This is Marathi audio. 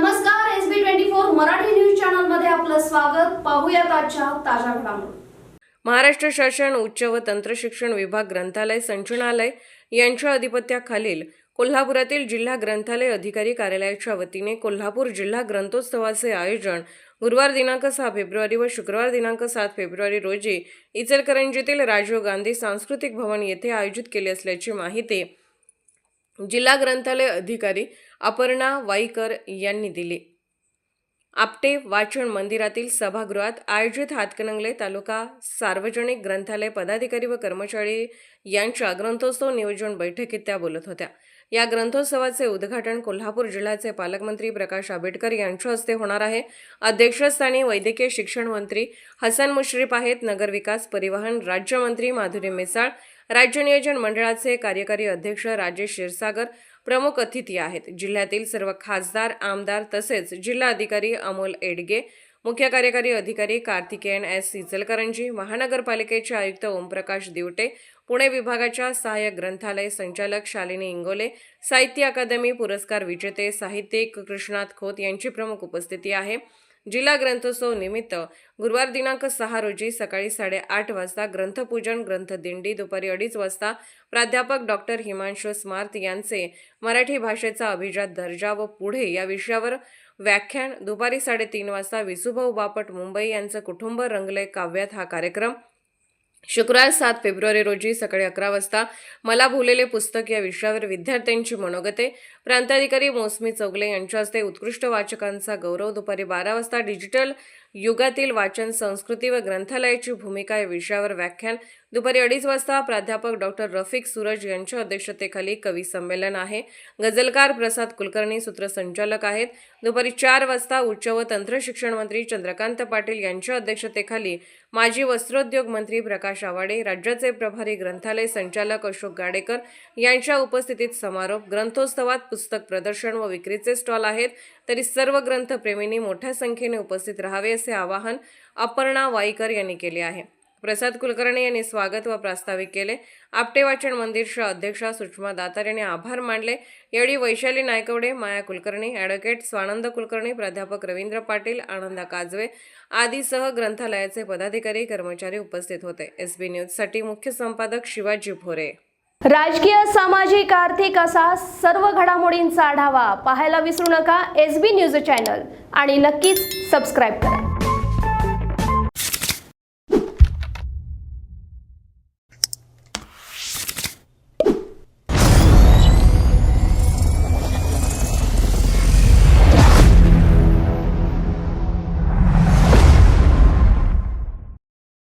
नमस्कार S B twenty four Marathi news चॅनलमध्ये आपलं स्वागत. पाहूयात आजच्या ताज्या घडामोडी. महाराष्ट्र शासन उच्च व तंत्र शिक्षण विभाग ग्रंथालय संचनालय यांच्या अधिपत्याखालील कोल्हापुरातील जिल्हा ग्रंथालय अधिकारी कार्यालयाच्या वतीने कोल्हापूर जिल्हा ग्रंथोत्सवाचे आयोजन गुरुवार दिनांक सहा फेब्रुवारी व शुक्रवार दिनांक सात फेब्रुवारी रोजी इचलकरंजीतील राजीव गांधी सांस्कृतिक भवन येथे आयोजित केले असल्याची माहिती जिल्हा ग्रंथालय अधिकारी अपर्णा वाईकर यांनी दिली. आपटे वाचन मंदिरातील सभागृहात आयोजित हातकणंगले तालुका सार्वजनिक ग्रंथालय पदाधिकारी व कर्मचारी यांच्या ग्रंथोत्सव नियोजन बैठकीत त्या बोलत होत्या. या ग्रंथोत्सवाचे उद्घाटन कोल्हापूर जिल्ह्याचे पालकमंत्री प्रकाश आंबेडकर यांच्या हस्ते होणार आहे. अध्यक्षस्थानी वैद्यकीय शिक्षण मंत्री हसन मुश्रीफ आहेत. नगरविकास परिवहन राज्यमंत्री माधुरी मिसाळ राज्य नियोजन मंडळाचे कार्यकारी अध्यक्ष राजेश क्षीरसागर प्रमुख अतिथी आहेत. जिल्ह्यातील सर्व खासदार आमदार तसेच जिल्हा अधिकारी अमोल एडगे मुख्य कार्यकारी अधिकारी कार्तिकेयन एस. सिचलकरंजी महानगरपालिकेचे आयुक्त ओमप्रकाश दिवटे पुणे विभागाच्या सहाय्यक ग्रंथालय संचालक शालिनी इंगोले साहित्य अकादमी पुरस्कार विजेते साहित्यिक कृष्णात खोत यांची प्रमुख उपस्थिती आहे. जिल्हा ग्रंथोत्सव निमित्त गुरुवार दिनांक सहा रोजी सकाळी साडेआठ वाजता ग्रंथपूजन ग्रंथदिंडी दुपारी अडीच वाजता प्राध्यापक डॉक्टर हिमांशु स्मार्त यांचे मराठी भाषेचा अभिजात दर्जा व पुढे या विषयावर व्याख्यान. दुपारी साडेतीन वाजता विसुभाऊ बापट मुंबई यांचं कुटुंब रंगले काव्यात हा कार्यक्रम. शुक्रवार सात फेब्रुवारी रोजी सकाळी अकरा वाजता मला भुलेले पुस्तक या विषयावर विद्यार्थ्यांची मनोगते. प्रांताधिकारी मोसमी चौगले यांच्या हस्ते उत्कृष्ट वाचकांचा गौरव. दुपारी बारा वाजता डिजिटल युगातील वाचन संस्कृती व ग्रंथालयाची भूमिका या विषयावर व्याख्यान. दुपारी अडीच वाजता प्राध्यापक डॉक्टर रफिक सूरज यांच्या अध्यक्षतेखाली कवी संमेलन आहे. गझलकार प्रसाद कुलकर्णी सूत्रसंचालक आहेत. दुपारी चार वाजता उच्च व तंत्रशिक्षण मंत्री चंद्रकांत पाटील यांच्या अध्यक्षतेखाली माजी वस्त्रोद्योग मंत्री प्रकाश आवाडे राज्याचे प्रभारी ग्रंथालय संचालक अशोक गाडेकर यांच्या उपस्थितीत समारोप ग्रंथोत्सवात पुस्तक प्रदर्शन व विक्रीचे स्टॉल आहेत. तरी सर्व ग्रंथप्रेमींनी मोठ्या संख्येने उपस्थित राहावे असे आवाहन अपर्णा वाईकर यांनी केले आहे. प्रसाद कुलकर्णी यांनी स्वागत व प्रास्ताविक केले. आपटे वाचन मंदिरच्या अध्यक्षा सुषमा दातार यांनी आभार मानले. यावेळी वैशाली नायकवडे माया कुलकर्णी ॲडव्होकेट स्वानंद कुलकर्णी प्राध्यापक रवींद्र पाटील आनंदा काजवे आदीसह ग्रंथालयाचे पदाधिकारी कर्मचारी उपस्थित होते. एस बी न्यूजसाठी मुख्य संपादक शिवाजी भोरे. राजकीय सामाजिक आर्थिक असा सर्व घडामोडींचा आढावा पाहायला विसरू नका. एस बी न्यूज चॅनल आणि नक्कीच सबस्क्राईब करा.